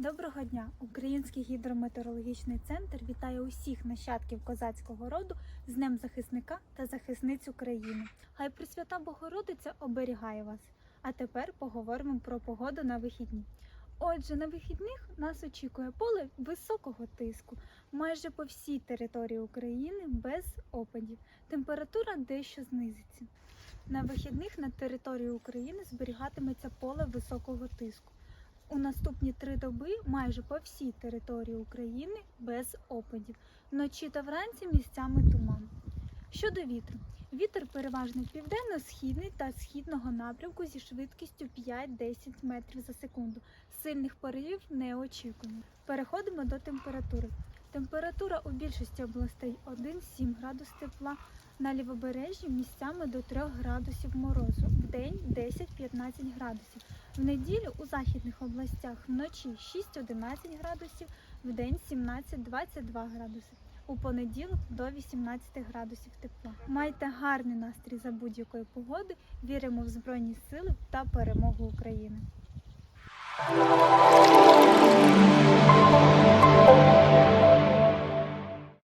Доброго дня! Український гідрометеорологічний центр вітає усіх нащадків козацького роду з Днем захисника та захисниць України. Хай Пресвята Богородиця оберігає вас. А тепер поговоримо про погоду на вихідні. Отже, на вихідних нас очікує поле високого тиску майже по всій території України без опадів. Температура дещо знизиться. На вихідних на території України зберігатиметься поле високого тиску. У наступні три доби майже по всій території України без опадів. Вночі та вранці місцями туман. Щодо вітру, вітер переважно південно-східний та східного напрямку зі швидкістю 5-10 метрів за секунду. Сильних поривів не очікуємо. Переходимо до температури. Температура у більшості областей 1-7 градус тепла, на лівобережжі місцями до 3 градусів морозу, в день 10-15 градусів. В неділю у західних областях вночі 6-11 градусів, в день 17-22 градуси. У понеділок до 18 градусів тепла. Майте гарний настрій за будь-якої погоди. Віримо в Збройні Сили та перемогу України.